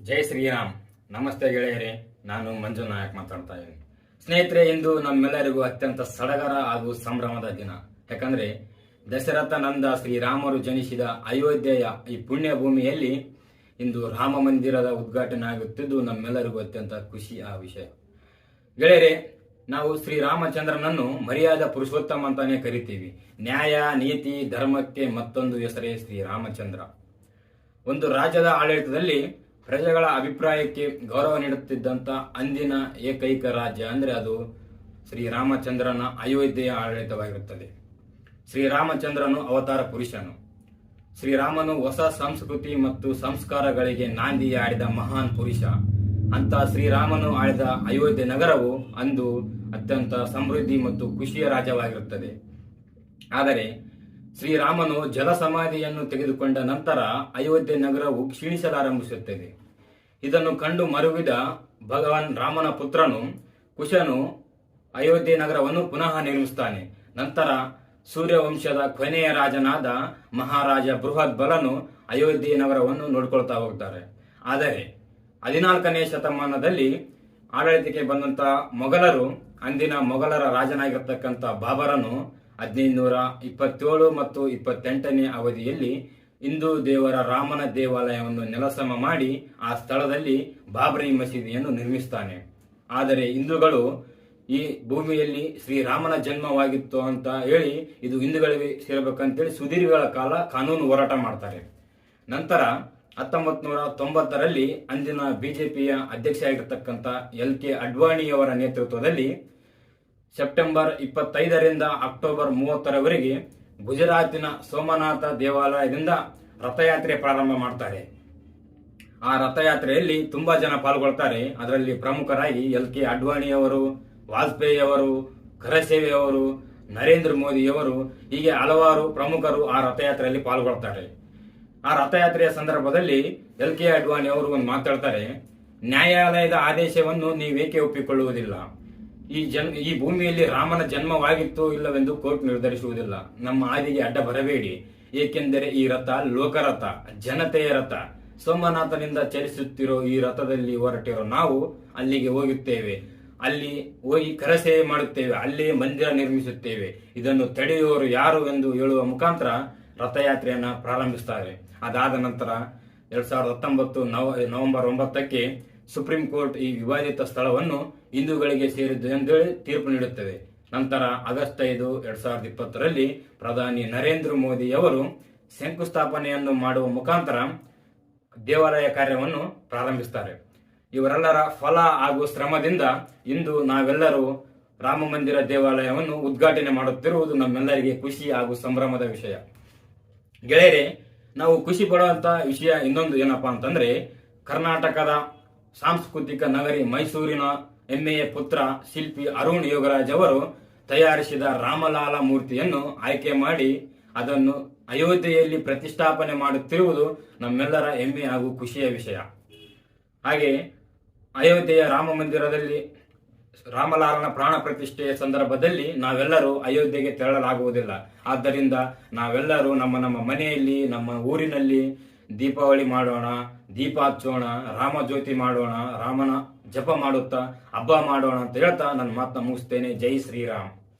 ಜೈ ಶ್ರೀರಾಮ್. ನಮಸ್ತೆ ಗೆಳೆಯರೇ, ನಾನು ಮಂಜು ನಾಯಕ್ ಮಾತಾಡ್ತಾ ಇದ್ದೀನಿ. ಸ್ನೇಹಿತರೆ, ಇಂದು ನಮ್ಮೆಲ್ಲರಿಗೂ ಅತ್ಯಂತ ಸಡಗರ ಹಾಗೂ ಸಂಭ್ರಮದ ದಿನ. ಯಾಕಂದ್ರೆ, ದಶರಥ ನಂದ ಶ್ರೀರಾಮರು ಜನಿಸಿದ ಅಯೋಧ್ಯೆಯ ಈ ಪುಣ್ಯ ಭೂಮಿಯಲ್ಲಿ ಇಂದು ರಾಮ ಮಂದಿರದ ಉದ್ಘಾಟನೆ ಆಗುತ್ತಿದ್ದು ನಮ್ಮೆಲ್ಲರಿಗೂ ಅತ್ಯಂತ ಖುಷಿಯ ವಿಷಯ. ಗೆಳೆಯರೆ, ನಾವು ಶ್ರೀರಾಮಚಂದ್ರನನ್ನು ಮರ್ಯಾದ ಪುರುಷೋತ್ತಮ ಅಂತಾನೆ ಕರಿತೀವಿ. ನ್ಯಾಯ, ನೀತಿ, ಧರ್ಮಕ್ಕೆ ಮತ್ತೊಂದು ಹೆಸರೇ ಶ್ರೀರಾಮಚಂದ್ರ. ಒಂದು ರಾಜ್ಯದ ಆಡಳಿತದಲ್ಲಿ ಪ್ರಜೆಗಳ ಅಭಿಪ್ರಾಯಕ್ಕೆ ಗೌರವ ನೀಡುತ್ತಿದ್ದಂಥ ಅಂದಿನ ಏಕೈಕ ರಾಜ್ಯ ಅಂದರೆ ಅದು ಶ್ರೀರಾಮಚಂದ್ರನ ಅಯೋಧ್ಯೆಯ ಆಡಳಿತವಾಗಿರುತ್ತದೆ. ಶ್ರೀರಾಮಚಂದ್ರನು ಅವತಾರ ಪುರುಷನು. ಶ್ರೀರಾಮನು ಹೊಸ ಸಂಸ್ಕೃತಿ ಮತ್ತು ಸಂಸ್ಕಾರಗಳಿಗೆ ನಾಂದಿ ಆಡಿದ ಮಹಾನ್ ಪುರುಷ. ಅಂತ ಶ್ರೀರಾಮನು ಆಳಿದ ಅಯೋಧ್ಯೆ ನಗರವು ಅಂದು ಅತ್ಯಂತ ಸಮೃದ್ಧಿ ಮತ್ತು ಖುಷಿಯ ರಾಜ್ಯವಾಗಿರುತ್ತದೆ. ಆದರೆ ಶ್ರೀರಾಮನು ಜಲಸಮಾಧಿಯನ್ನು ತೆಗೆದುಕೊಂಡ ನಂತರ ಅಯೋಧ್ಯೆ ನಗರವು ಕ್ಷೀಣಿಸಲಾರಂಭಿಸುತ್ತದೆ. ಇದನ್ನು ಕಂಡು ಮರುವಿದ ಭಗವಾನ್ ರಾಮನ ಪುತ್ರನು ಕುಶನು ಅಯೋಧ್ಯೆ ನಗರವನ್ನು ಪುನಃ ನಿರ್ಮಿಸುತ್ತಾನೆ. ನಂತರ ಸೂರ್ಯವಂಶದ ಕೊನೆಯ ರಾಜನಾದ ಮಹಾರಾಜ ಬೃಹತ್ ಬಲನು ಅಯೋಧ್ಯೆ ನಗರವನ್ನು ನೋಡ್ಕೊಳ್ತಾ ಹೋಗ್ತಾರೆ. ಆದರೆ ಹದಿನಾಲ್ಕನೇ ಶತಮಾನದಲ್ಲಿ ಆಡಳಿತಕ್ಕೆ ಬಂದಂತಹ ಮೊಘಲರು, ಅಂದಿನ ಮೊಘಲರ ರಾಜನಾಗಿರ್ತಕ್ಕಂಥ ಬಾಬರನು ಹದಿನೈದುನೂರ ಇಪ್ಪತ್ತೇಳು ಮತ್ತು ಇಪ್ಪತ್ತೆಂಟನೇ ಅವಧಿಯಲ್ಲಿ ಹಿಂದೂ ದೇವರ ರಾಮನ ದೇವಾಲಯವನ್ನು ನೆಲಸಮ ಮಾಡಿ ಆ ಸ್ಥಳದಲ್ಲಿ ಬಾಬರಿ ಮಸೀದಿಯನ್ನು ನಿರ್ಮಿಸುತ್ತಾನೆ. ಆದರೆ ಹಿಂದೂಗಳು ಈ ಭೂಮಿಯಲ್ಲಿ ಶ್ರೀರಾಮನ ಜನ್ಮವಾಗಿತ್ತು ಅಂತ ಹೇಳಿ ಇದು ಹಿಂದೂಗಳಿಗೆ ಸೇರಬೇಕಂತೇಳಿ ಸುದೀರ್ಘಗಳ ಕಾಲ ಕಾನೂನು ಹೋರಾಟ ಮಾಡ್ತಾರೆ. ನಂತರ ಹತ್ತೊಂಬತ್ ನೂರ ತೊಂಬತ್ತರಲ್ಲಿ ಅಂದಿನ ಬಿಜೆಪಿಯ ಅಧ್ಯಕ್ಷರಾಗಿರ್ತಕ್ಕಂಥ ಎಲ್ ಕೆ ಅಡ್ವಾಣಿಯವರ ನೇತೃತ್ವದಲ್ಲಿ ಸೆಪ್ಟೆಂಬರ್ ಇಪ್ಪತ್ತೈದರಿಂದ ಅಕ್ಟೋಬರ್ ಮೂವತ್ತರವರೆಗೆ ಗುಜರಾತಿನ ಸೋಮನಾಥ ದೇವಾಲಯದಿಂದ ರಥಯಾತ್ರೆ ಪ್ರಾರಂಭ ಮಾಡ್ತಾರೆ. ಆ ರಥಯಾತ್ರೆಯಲ್ಲಿ ತುಂಬಾ ಜನ ಪಾಲ್ಗೊಳ್ತಾರೆ. ಅದರಲ್ಲಿ ಪ್ರಮುಖರಾಗಿ ಎಲ್ ಕೆ ಅಡ್ವಾಣಿಯವರು ವಾಜಪೇಯಿ ಅವರು ಖರಸೇವೆಯವರು ನರೇಂದ್ರ ಮೋದಿಯವರು ಹೀಗೆ ಹಲವಾರು ಪ್ರಮುಖರು ಆ ರಥಯಾತ್ರೆಯಲ್ಲಿ ಪಾಲ್ಗೊಳ್ತಾರೆ. ಆ ರಥಯಾತ್ರೆಯ ಸಂದರ್ಭದಲ್ಲಿ ಎಲ್ ಕೆ ಅಡ್ವಾಣಿ ಅವರು ಒಂದು ಮಾತಾಡ್ತಾರೆ, ನ್ಯಾಯಾಲಯದ ಆದೇಶವನ್ನು ನೀವೇಕೆ ಒಪ್ಪಿಕೊಳ್ಳುವುದಿಲ್ಲ? ಈ ಜನ್, ಈ ಭೂಮಿಯಲ್ಲಿ ರಾಮನ ಜನ್ಮವಾಗಿತ್ತು ಇಲ್ಲವೆಂದು ಕೋರ್ಟ್ ನಿರ್ಧರಿಸುವುದಿಲ್ಲ. ನಮ್ಮ ಆದಿಗೆ ಅಡ್ಡ ಬರಬೇಡಿ. ಏಕೆಂದರೆ ಈ ರಥ ಲೋಕರಥ, ಜನತೆಯ ರಥ. ಸೋಮನಾಥನಿಂದ ಚಲಿಸುತ್ತಿರೋ ಈ ರಥದಲ್ಲಿ ಹೊರಟಿರೋ ನಾವು ಅಲ್ಲಿಗೆ ಹೋಗುತ್ತೇವೆ. ಅಲ್ಲಿ ಹೋಗಿ ಕರಸೇವೆ ಮಾಡುತ್ತೇವೆ. ಅಲ್ಲಿ ಮಂದಿರ ನಿರ್ಮಿಸುತ್ತೇವೆ. ಇದನ್ನು ತಡೆಯುವವರು ಯಾರು ಎಂದು ಹೇಳುವ ಮುಖಾಂತರ ರಥಯಾತ್ರೆಯನ್ನು ಪ್ರಾರಂಭಿಸುತ್ತಾರೆ. ಅದಾದ ನಂತರ ಎರಡ್ ಸಾವಿರದ ಹತ್ತೊಂಬತ್ತು ನವ, ನವೆಂಬರ್ ಒಂಬತ್ತಕ್ಕೆ ಸುಪ್ರೀಂ ಕೋರ್ಟ್ ಈ ವಿವಾದಿತ ಸ್ಥಳವನ್ನು ಹಿಂದೂಗಳಿಗೆ ಸೇರಿದ್ದು ಎಂದು ತೀರ್ಪು ನೀಡುತ್ತದೆ ನಂತರ ಆಗಸ್ಟ್ ಐದು, ಎರಡ್ ಸಾವಿರದ ಇಪ್ಪತ್ತರಲ್ಲಿ ಪ್ರಧಾನಿ ನರೇಂದ್ರ ಮೋದಿ ಅವರು ಶಂಕುಸ್ಥಾಪನೆಯನ್ನು ಮಾಡುವ ಮುಖಾಂತರ ದೇವಾಲಯ ಕಾರ್ಯವನ್ನು ಪ್ರಾರಂಭಿಸುತ್ತಾರೆ. ಇವರೆಲ್ಲರ ಫಲ ಹಾಗೂ ಶ್ರಮದಿಂದ ಇಂದು ನಾವೆಲ್ಲರೂ ರಾಮ ಮಂದಿರ ದೇವಾಲಯವನ್ನು ಉದ್ಘಾಟನೆ ಮಾಡುತ್ತಿರುವುದು ನಮ್ಮೆಲ್ಲರಿಗೆ ಖುಷಿ ಹಾಗೂ ಸಂಭ್ರಮದ ವಿಷಯ. ಗೆಳೆಯರೆ, ನಾವು ಖುಷಿ ಪಡುವಂತಹ ವಿಷಯ ಇನ್ನೊಂದು ಏನಪ್ಪಾ ಅಂತಂದ್ರೆ, ಕರ್ನಾಟಕದ ಸಾಂಸ್ಕೃತಿಕ ನಗರಿ ಮೈಸೂರಿನ ಹೆಮ್ಮೆಯ ಪುತ್ರ ಶಿಲ್ಪಿ ಅರುಣ್ ಯೋಗರಾಜ್ ಅವರು ತಯಾರಿಸಿದ ರಾಮಲಾಲ ಮೂರ್ತಿಯನ್ನು ಆಯ್ಕೆ ಮಾಡಿ ಅದನ್ನು ಅಯೋಧ್ಯೆಯಲ್ಲಿ ಪ್ರತಿಷ್ಠಾಪನೆ ಮಾಡುತ್ತಿರುವುದು ನಮ್ಮೆಲ್ಲರ ಹೆಮ್ಮೆ ಹಾಗೂ ಖುಷಿಯ ವಿಷಯ. ಹಾಗೆ ಅಯೋಧ್ಯೆಯ ರಾಮ ಮಂದಿರದಲ್ಲಿ ರಾಮಲಾಲನ ಪ್ರಾಣ ಪ್ರತಿಷ್ಠೆಯ ಸಂದರ್ಭದಲ್ಲಿ ನಾವೆಲ್ಲರೂ ಅಯೋಧ್ಯೆಗೆ ತೆರಳಲಾಗುವುದಿಲ್ಲ. ಆದ್ದರಿಂದ ನಾವೆಲ್ಲರೂ ನಮ್ಮ ನಮ್ಮ ಮನೆಯಲ್ಲಿ, ನಮ್ಮ ಊರಿನಲ್ಲಿ ದೀಪಾವಳಿ ಮಾಡೋಣ, ದೀಪ ಹಚ್ಚೋಣ, ರಾಮ ಜ್ಯೋತಿ ಮಾಡೋಣ, ರಾಮನ ಜಪ ಮಾಡುತ್ತಾ, ಹಬ್ಬ ಮಾಡೋಣ ಅಂತ ಹೇಳ್ತಾ ನನ್ನ ಮಾತನ್ನ ಮುಗಿಸ್ತೇನೆ. ಜೈ ಶ್ರೀರಾಮ್.